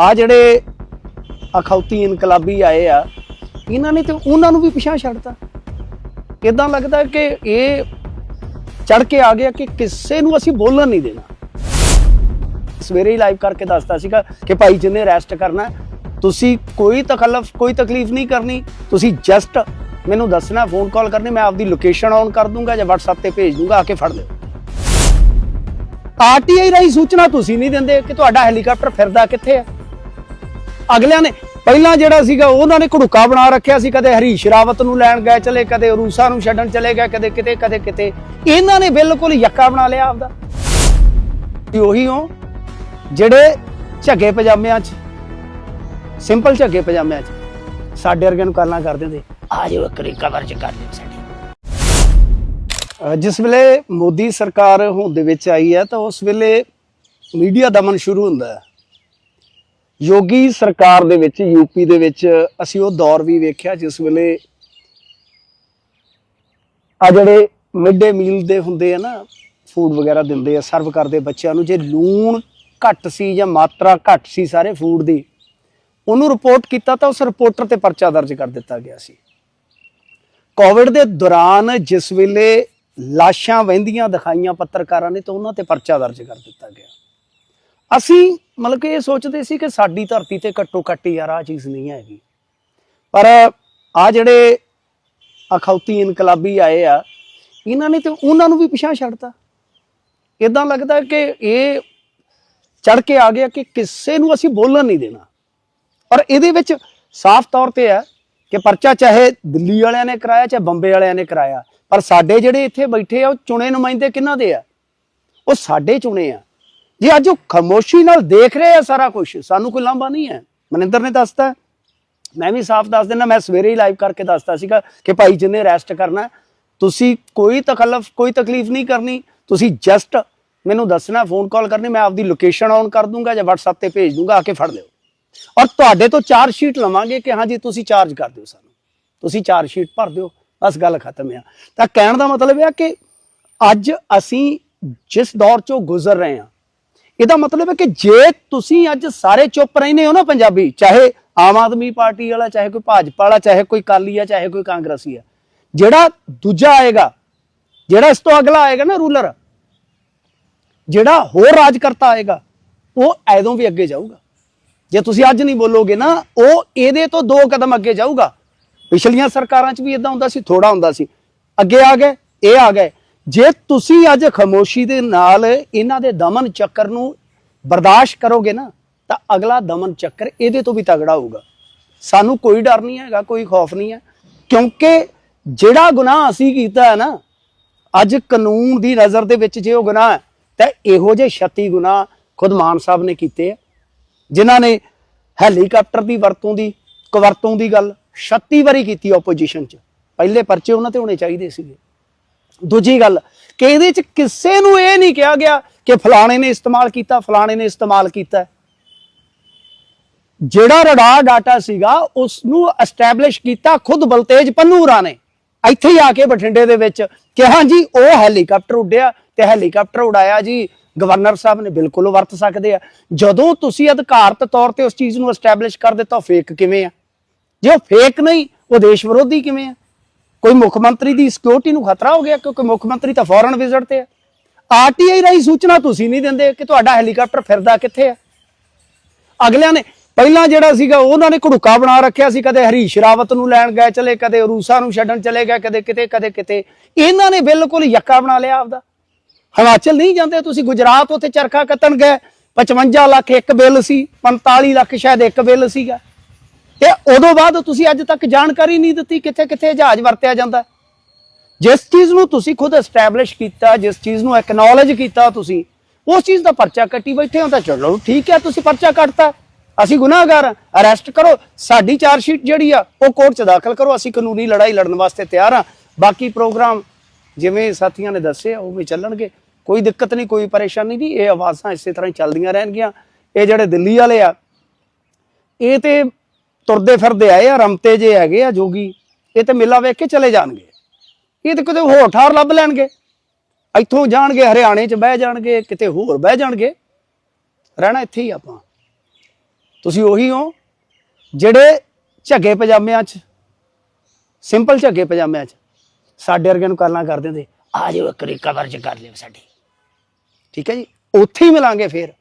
ਆ ਜਿਹੜੇ ਅਖੌਤੀ ਇਨਕਲਾਬੀ ਆਏ ਆ, ਇਹਨਾਂ ਨੇ ਤੇ ਉਹਨਾਂ ਨੂੰ ਵੀ ਪਿਛਾਂ ਛੱਡਤਾ। ਇਦਾਂ ਲੱਗਦਾ ਕਿ ਇਹ ਚੜ ਕੇ ਆ ਗਿਆ ਕਿ ਕਿਸੇ ਨੂੰ ਅਸੀਂ ਬੋਲਣ ਨਹੀਂ ਦੇਣਾ। ਸਵੇਰੇ ਹੀ ਲਾਈਵ ਕਰਕੇ ਦੱਸਦਾ ਸੀਗਾ ਕਿ ਭਾਈ ਜਿੰਨੇ ਰੈਸਟ ਕਰਨਾ, ਤੁਸੀਂ ਕੋਈ ਤਕਲਫ ਕੋਈ ਤਕਲੀਫ ਨਹੀਂ ਕਰਨੀ, ਤੁਸੀਂ ਜਸਟ ਮੈਨੂੰ ਦੱਸਣਾ ਫੋਨ ਕਾਲ ਕਰਨੀ, ਮੈਂ ਆਪਦੀ ਲੋਕੇਸ਼ਨ ਔਨ ਕਰ ਦੂੰਗਾ ਜਾਂ WhatsApp ਤੇ ਭੇਜ ਦੂੰਗਾ, ਆ ਕੇ ਫੜ ਲਿਓ। ਆਰਟੀਆਈ ਰਾਹੀਂ ਸੂਚਨਾ ਤੁਸੀਂ ਨਹੀਂ ਦਿੰਦੇ ਕਿ ਤੁਹਾਡਾ ਹੈਲੀਕਾਪਟਰ ਫਿਰਦਾ ਕਿੱਥੇ ਹੈ ਅਗਲਿਆਂ ਨੇ ਪਹਿਲਾਂ ਜਿਹੜਾ ਸੀਗਾ ਉਹਨਾਂ ਨੇ ਘੜੁਕਾ ਬਣਾ ਰੱਖਿਆ ਸੀ, ਕਦੇ ਹਰੀਸ਼ ਰਾਵਤ ਨੂੰ ਲੈਣ ਗਏ ਚਲੇ, ਕਦੇ ਰੂਸਾ ਨੂੰ ਛੱਡਣ ਚਲੇ ਗਏ, ਕਦੇ ਕਿਤੇ ਕਦੇ ਕਿਤੇ। ਇਹਨਾਂ ਨੇ ਬਿਲਕੁਲ ਯੱਕਾ ਬਣਾ ਲਿਆ ਆਪਦਾ। ਉਹੀ ਹੋ ਜਿਹੜੇ ਝੱਗੇ ਪਜਾਮਿਆਂ 'ਚ ਸਿੰਪਲ ਝੱਗੇ ਪਜਾਮਿਆਂ 'ਚ ਸਾਡੇ ਵਰਗਿਆਂ ਨੂੰ ਗੱਲਾਂ ਕਰਦੇ ਦਿੰਦੇ ਆ ਜਾਓ ਕਰੀ ਕਵਰ 'ਚ ਕਰ ਲਿਓ ਸਾਡੀ। ਜਿਸ ਵੇਲੇ ਮੋਦੀ ਸਰਕਾਰ ਹੋਂਦ ਦੇ ਵਿੱਚ ਆਈ ਹੈ ਤਾਂ ਉਸ ਵੇਲੇ ਮੀਡੀਆ ਦਮਨ ਸ਼ੁਰੂ ਹੁੰਦਾ ਹੈ। ਯੋਗੀ ਸਰਕਾਰ ਦੇ ਵਿੱਚ ਯੂਪੀ ਦੇ ਵਿੱਚ ਅਸੀਂ ਉਹ ਦੌਰ ਵੀ ਵੇਖਿਆ ਜਿਸ ਵੇਲੇ ਆ ਜਿਹੜੇ ਮਿਡ ਡੇ ਮੀਲ ਦੇ ਹੁੰਦੇ ਆ ਨਾ ਫੂਡ ਵਗੈਰਾ ਦਿੰਦੇ ਆ ਸਰਵ ਕਰਦੇ ਬੱਚਿਆਂ ਨੂੰ, ਜੇ ਲੂਣ ਘੱਟ ਸੀ ਜਾਂ ਮਾਤਰਾ ਘੱਟ ਸੀ ਸਾਰੇ ਫੂਡ ਦੀ, ਉਹਨੂੰ ਰਿਪੋਰਟ ਕੀਤਾ ਤਾਂ ਉਸ ਰਿਪੋਰਟਰ ਤੇ ਪਰਚਾ ਦਰਜ ਕਰ ਦਿੱਤਾ ਗਿਆ ਸੀ। ਕੋਵਿਡ ਦੇ ਦੌਰਾਨ ਜਿਸ ਵੇਲੇ ਲਾਸ਼ਾਂ ਵਹਿੰਦੀਆਂ ਦਿਖਾਈਆਂ ਪੱਤਰਕਾਰਾਂ ਨੇ ਤਾਂ ਉਹਨਾਂ ਤੇ ਪਰਚਾ ਦਰਜ ਕਰ ਦਿੱਤਾ ਗਿਆ। ਅਸੀਂ ਮਤਲਬ ਕਿ ਇਹ ਸੋਚਦੇ ਸੀ ਕਿ ਸਾਡੀ ਧਰਤੀ ਤੇ ਘੱਟੋ ਘੱਟ ਯਾਰ ਆ ਚੀਜ਼ ਨਹੀਂ ਹੈਗੀ। ਪਰ ਆ ਜਿਹੜੇ ਅਖੌਤੀ ਇਨਕਲਾਬੀ ਆਏ ਆ, ਇਹਨਾਂ ਨੇ ਤੇ ਉਹਨਾਂ ਨੂੰ ਵੀ ਪਿਛਾਂ ਛੱਡਤਾ। ਇਦਾਂ ਲੱਗਦਾ ਕਿ ਇਹ ਚੜ ਕੇ ਆ ਗਿਆ ਕਿ ਕਿਸੇ ਨੂੰ ਅਸੀਂ ਬੋਲਣ ਨਹੀਂ ਦੇਣਾ। ਔਰ ਇਹਦੇ ਵਿੱਚ ਸਾਫ਼ ਤੌਰ ਤੇ ਹੈ ਕਿ ਪਰਚਾ ਚਾਹੇ ਦਿੱਲੀ ਵਾਲਿਆਂ ਨੇ ਕਰਾਇਆ, ਚਾਹੇ ਬੰਬੇ ਵਾਲਿਆਂ ਨੇ ਕਰਾਇਆ, ਪਰ ਸਾਡੇ ਜਿਹੜੇ ਇੱਥੇ ਬੈਠੇ ਆ, ਉਹ ਚੁਣੇ ਨੁਮਾਇੰਦੇ ਕਿਹਨਾਂ ਦੇ ਆ? ਉਹ ਸਾਡੇ ਚੁਣੇ ਆ। ਜੇ ਅੱਜ ਉਹ ਖਾਮੋਸ਼ੀ ਨਾਲ ਦੇਖ ਰਹੇ ਆ ਸਾਰਾ ਕੁਝ ਸਾਨੂੰ ਕੋਈ ਲਾਂਭਾ ਨਹੀਂ ਹੈ। ਮਨਿੰਦਰ ਨੇ ਦੱਸਤਾ ਮੈਂ ਵੀ ਸਾਫ਼ ਦੱਸ ਦਿੰਦਾ, ਮੈਂ ਸਵੇਰੇ ਹੀ ਲਾਈਵ ਕਰਕੇ ਦੱਸਤਾ ਸੀਗਾ ਕਿ ਭਾਈ ਜਿੰਨੇ ਰੈਸਟ ਕਰਨਾ ਤੁਸੀਂ ਕੋਈ ਤਕਲਫ, ਕੋਈ ਤਕਲੀਫ ਨਹੀਂ ਕਰਨੀ। ਤੁਸੀਂ ਜਸਟ ਮੈਨੂੰ ਦੱਸਣਾ ਫੋਨ ਕਾਲ ਕਰਨੀ, ਮੈਂ ਆਪਦੀ ਲੋਕੇਸ਼ਨ ਔਨ ਕਰ ਦੂੰਗਾ ਜਾਂ WhatsApp ਤੇ ਭੇਜ ਦੂੰਗਾ, ਆ ਕੇ ਫੜ ਲਿਓ। ਔਰ ਤੁਹਾਡੇ ਤੋਂ ਚਾਰਜ ਸ਼ੀਟ ਲਵਾਂਗੇ ਕਿ ਹਾਂਜੀ, ਤੁਸੀਂ ਚਾਰਜ ਕਰ ਦਿਓ ਸਾਨੂੰ। ਤੁਸੀਂ ਚਾਰਜ ਸ਼ੀਟ ਭਰ ਦਿਓ, ਬਸ ਗੱਲ ਖਤਮ ਆ। ਤਾਂ ਕਹਿਣ ਦਾ ਮਤਲਬ ਇਹ ਆ ਕਿ ਅੱਜ ਅਸੀਂ ਜਿਸ ਦੌਰ ਚੋਂ ਗੁਜ਼ਰ ਰਹੇ ਹਾਂ ਇਹਦਾ ਮਤਲਬ ਹੈ ਕਿ ਜੇ ਤੁਸੀਂ ਅੱਜ ਸਾਰੇ ਚੁੱਪ ਰਹਿੰਦੇ ਹੋ ਨਾ ਪੰਜਾਬੀ, ਚਾਹੇ ਆਮ ਆਦਮੀ ਪਾਰਟੀ ਵਾਲਾ, ਚਾਹੇ ਕੋਈ ਭਾਜਪਾ ਵਾਲਾ, ਚਾਹੇ ਕੋਈ ਕਾਲੀ ਆ, ਚਾਹੇ ਕੋਈ ਕਾਂਗਰਸੀ ਆ, ਜਿਹੜਾ ਦੂਜਾ ਆਏਗਾ, ਜਿਹੜਾ ਇਸ ਤੋਂ ਅਗਲਾ ਆਏਗਾ ਨਾ ਰੂਲਰ, ਜਿਹੜਾ ਹੋਰ ਰਾਜ ਕਰਤਾ ਆਏਗਾ, ਉਹ ਐਦੋਂ ਵੀ ਅੱਗੇ ਜਾਊਗਾ। ਜੇ ਤੁਸੀਂ ਅੱਜ ਨਹੀਂ ਬੋਲੋਗੇ ਨਾ, ਉਹ ਇਹਦੇ ਤੋਂ ਦੋ ਕਦਮ ਅੱਗੇ ਜਾਊਗਾ। ਪਿਛਲੀਆਂ ਸਰਕਾਰਾਂ 'ਚ ਵੀ ਇਦਾਂ ਹੁੰਦਾ ਸੀ ਥੋੜਾ ਹੁੰਦਾ ਸੀ। ਅੱਗੇ ਆ ਗਏ, ਇਹ ਆ ਗਏ। ਜੇ ਤੁਸੀਂ ਅੱਜ ਖਾਮੋਸ਼ੀ ਦੇ ਨਾਲ ਇਹਨਾਂ ਦੇ ਦਮਨ ਚੱਕਰ ਨੂੰ ਬਰਦਾਸ਼ਤ ਕਰੋਗੇ ਨਾ, ਤਾਂ ਅਗਲਾ ਦਮਨ ਚੱਕਰ ਇਹਦੇ ਤੋਂ ਵੀ ਤਗੜਾ ਹੋਊਗਾ। ਸਾਨੂੰ ਕੋਈ ਡਰ ਨਹੀਂ ਹੈਗਾ, ਕੋਈ ਖੌਫ ਨਹੀਂ ਹੈ, ਕਿਉਂਕਿ ਜਿਹੜਾ ਗੁਨਾਹ ਅਸੀਂ ਕੀਤਾ ਹੈ ਨਾ, ਅੱਜ ਕਾਨੂੰਨ ਦੀ ਨਜ਼ਰ ਦੇ ਵਿੱਚ ਜੇ ਉਹ ਗੁਨਾਹ ਹੈ, ਤਾਂ ਇਹੋ ਜਿਹੇ 36 ਗੁਨਾਹ ਖੁਦ ਮਾਨ ਸਾਹਿਬ ਨੇ ਕੀਤੇ ਆ, ਜਿਨ੍ਹਾਂ ਨੇ ਹੈਲੀਕਾਪਟਰ ਦੀ ਵਰਤੋਂ ਦੀ, ਕਵਰਤੋਂ ਦੀ ਗੱਲ 36 ਵਾਰੀ ਕੀਤੀ ਆਪੋਜੀਸ਼ਨ 'ਚ। ਪਹਿਲੇ ਪਰਚੇ ਉਹਨਾਂ ਤੇ ਹੋਣੇ ਚਾਹੀਦੇ ਸੀਗੇ। ਦੂਜੀ ਗੱਲ ਕਿ ਇਹਦੇ 'ਚ ਕਿਸੇ ਨੂੰ ਇਹ ਨਹੀਂ ਕਿਹਾ ਗਿਆ ਕਿ ਫਲਾਣੇ ਨੇ ਇਸਤੇਮਾਲ ਕੀਤਾ, ਫਲਾਣੇ ਨੇ ਇਸਤੇਮਾਲ ਕੀਤਾ। ਜਿਹੜਾ ਰਡਾਰ ਡਾਟਾ ਸੀਗਾ ਉਸ ਨੂੰ ਐਸਟੈਬਲਿਸ਼ ਕੀਤਾ ਖੁਦ ਬਲਤੇਜ ਪੰਨੂਰਾ ਨੇ। ਇੱਥੇ ਹੀ ਆ ਕੇ ਬਠਿੰਡੇ ਦੇ ਵਿੱਚ ਕਿ ਹਾਂ ਜੀ, ਉਹ ਹੈਲੀਕਾਪਟਰ ਉੱਡਿਆ ਤੇ ਹੈਲੀਕਾਪਟਰ ਉਡਾਇਆ ਜੀ। ਗਵਰਨਰ ਸਾਹਿਬ ਨੇ ਬਿਲਕੁਲ ਵਰਤ ਸਕਦੇ ਆ। ਜਦੋਂ ਤੁਸੀਂ ਅਧਿਕਾਰਤ ਤੌਰ ਤੇ ਉਸ ਚੀਜ਼ ਨੂੰ ਐਸਟੈਬਲਿਸ਼ ਕਰ ਦਿੱਤਾ ਫੇਕ ਕਿਵੇਂ ਆ? ਜੇ ਉਹ ਫੇਕ ਨਹੀਂ, ਉਹ ਦੇਸ਼ ਵਿਰੋਧੀ ਕਿਵੇਂ ਆ? ਕੋਈ ਮੁੱਖ ਮੰਤਰੀ ਦੀ ਸਿਕਿਉਰਿਟੀ ਨੂੰ ਖਤਰਾ ਹੋ ਗਿਆ ਕਿਉਂਕਿ ਮੁੱਖ ਮੰਤਰੀ ਤਾਂ ਫੋਰਨ ਵਿਜ਼ਿਟ ਤੇ ਆ। ਆਰਟੀਆਈ ਰਾਹੀਂ ਸੂਚਨਾ ਤੁਸੀਂ ਨਹੀਂ ਦਿੰਦੇ ਕਿ ਤੁਹਾਡਾ ਹੈਲੀਕਾਪਟਰ ਫਿਰਦਾ ਕਿੱਥੇ ਆ। ਅਗਲਿਆਂ ਨੇ ਪਹਿਲਾਂ ਜਿਹੜਾ ਸੀਗਾ, ਉਹਨਾਂ ਨੇ ਘੜੁਕਾ ਬਣਾ ਰੱਖਿਆ ਸੀ, ਕਦੇ ਹਰੀਸ਼ ਰਾਵਤ ਨੂੰ ਲੈਣ ਗਏ ਚਲੇ, ਕਦੇ ਰੂਸਾ ਨੂੰ ਛੱਡਣ ਚਲੇ ਗਏ, ਕਦੇ ਕਿਤੇ ਕਦੇ ਕਿਤੇ। ਇਹਨਾਂ ਨੇ ਬਿਲਕੁਲ ਯੱਕਾ ਬਣਾ ਲਿਆ ਆਪਦਾ। ਹਿਮਾਚਲ ਨਹੀਂ ਜਾਂਦੇ, ਤੁਸੀਂ ਗੁਜਰਾਤ ਉੱਥੇ ਚਰਖਾ ਕੱਤਣ ਗਏ 55 ਲੱਖ ਇੱਕ ਬਿੱਲ ਸੀ 45 ਲੱਖ ਸ਼ਾਇਦ ਇੱਕ ਬਿੱਲ ਸੀਗਾ। ਤੇ ਉਦੋਂ ਬਾਅਦ ਤੁਸੀਂ ਅੱਜ ਤੱਕ ਜਾਣਕਾਰੀ ਨਹੀਂ ਦਿੱਤੀ ਕਿੱਥੇ ਕਿੱਥੇ ਜਹਾਜ਼ ਵਰਤਿਆ ਜਾਂਦਾ। ਜਿਸ ਚੀਜ਼ ਨੂੰ ਤੁਸੀਂ ਖੁਦ ਐਸਟੈਬਲਿਸ਼ ਕੀਤਾ, ਜਿਸ ਚੀਜ਼ ਨੂੰ ਐਕਨੋਲਜ ਕੀਤਾ ਤੁਸੀਂ, ਉਸ ਚੀਜ਼ ਦਾ ਪਰਚਾ ਕੱਟੀ ਬੈਠੇ ਹੋ ਤਾਂ ਚਲੋ ਠੀਕ ਹੈ, ਤੁਸੀਂ ਪਰਚਾ ਕੱਟਤਾ। ਅਸੀਂ ਗੁਨਾਹਗਾਰ ਅਰੈਸਟ ਕਰੋ। ਸਾਡੀ ਚਾਰਜ ਸ਼ੀਟ ਜਿਹੜੀ ਆ, ਉਹ ਕੋਰਟ 'ਚ ਦਾਖਲ ਕਰੋ। ਅਸੀਂ ਕਾਨੂੰਨੀ ਲੜਾਈ ਲੜਨ ਵਾਸਤੇ ਤਿਆਰ ਆ ਬਾਕੀ ਪ੍ਰੋਗਰਾਮ ਜਿਵੇਂ ਸਾਥੀਆਂ ਨੇ ਦੱਸਿਆ, ਉਹ ਵੀ ਚੱਲਣਗੇ। ਕੋਈ ਦਿੱਕਤ ਨਹੀਂ, ਕੋਈ ਪਰੇਸ਼ਾਨੀ ਨਹੀਂ। ਇਹ ਆਵਾਜ਼ਾਂ ਇਸੇ ਤਰ੍ਹਾਂ ਹੀ ਚੱਲਦੀਆਂ ਰਹਿਣਗੀਆਂ। ਇਹ ਜਿਹੜੇ ਦਿੱਲੀ ਵਾਲੇ ਆ, ਇਹ ਤੇ ਤੁਰਦੇ ਫਿਰਦੇ ਆਏ ਆ, ਰਮਤੇ ਜੇ ਹੈਗੇ ਆ ਜੋਗੀ, ਇਹ ਤੇ ਮੇਲਾ ਵੇਖ ਕੇ ਚਲੇ ਜਾਣਗੇ। ਇਹ ਤੇ ਕਿਤੇ ਹੋਰ ਠਾਰ ਲੱਭ ਲੈਣਗੇ। ਇੱਥੋਂ ਜਾਣਗੇ, ਹਰਿਆਣੇ 'ਚ ਬਹਿ ਜਾਣਗੇ, ਕਿਤੇ ਹੋਰ ਬਹਿ ਜਾਣਗੇ। ਰਹਿਣਾ ਇੱਥੇ ਹੀ ਆਪਾਂ। ਤੁਸੀਂ ਉਹੀ ਹੋ, ਜਿਹੜੇ ਝੱਗੇ ਪਜਾਮਿਆਂ 'ਚ ਸਿੰਪਲ ਝੱਗੇ ਪਜਾਮਿਆਂ 'ਚ, ਸਾਡੇ ਵਰਗਿਆਂ ਨੂੰ ਕਰਨਾ ਕਰ ਦਿੰਦੇ ਆ ਜਾਓ ਇੱਕ ਵਾਰੀ ਕਵਰ 'ਚ ਕਰ ਲਿਓ ਸਾਡੀ। ਠੀਕ ਹੈ ਜੀ? ਉੱਥੇ ਹੀ ਮਿਲਾਂਗੇ ਫੇਰ।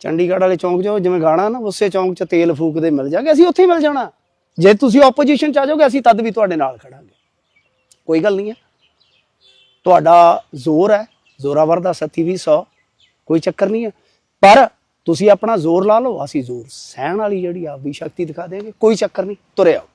ਚੰਡੀਗੜ੍ਹ ਵਾਲੇ ਚੌਂਕ 'ਚ ਜਿਵੇਂ ਗਾਣਾ ਨਾ, ਉਸੇ ਚੌਂਕ 'ਚ ਤੇਲ ਫੂਕਦੇ ਮਿਲ ਜਾਗੇ, ਅਸੀਂ ਉੱਥੇ ਹੀ ਮਿਲ ਜਾਣਾ। ਜੇ ਤੁਸੀਂ ਆਪੋਜੀਸ਼ਨ 'ਚ ਆ ਜਾਓਗੇ, ਅਸੀਂ ਤਦ ਵੀ ਤੁਹਾਡੇ ਨਾਲ ਖੜਾਂਗੇ। ਕੋਈ ਗੱਲ ਨਹੀਂ ਹੈ। ਤੁਹਾਡਾ ਜ਼ੋਰ ਹੈ, ਜ਼ੋਰਾਵਰ ਦਾ ਸੱਤੀ ਵੀ 100 ਕੋਈ ਚੱਕਰ ਨਹੀਂ ਹੈ। ਪਰ ਤੁਸੀਂ ਆਪਣਾ ਜ਼ੋਰ ਲਾ ਲਓ, ਅਸੀਂ ਜ਼ੋਰ ਸਹਿਣ ਵਾਲੀ ਜਿਹੜੀ ਆਪਦੀ ਸ਼ਕਤੀ ਦਿਖਾ ਦੇਗੇ ਕੋਈ ਚੱਕਰ ਨਹੀਂ, ਤੁਰੇ ਆਓ।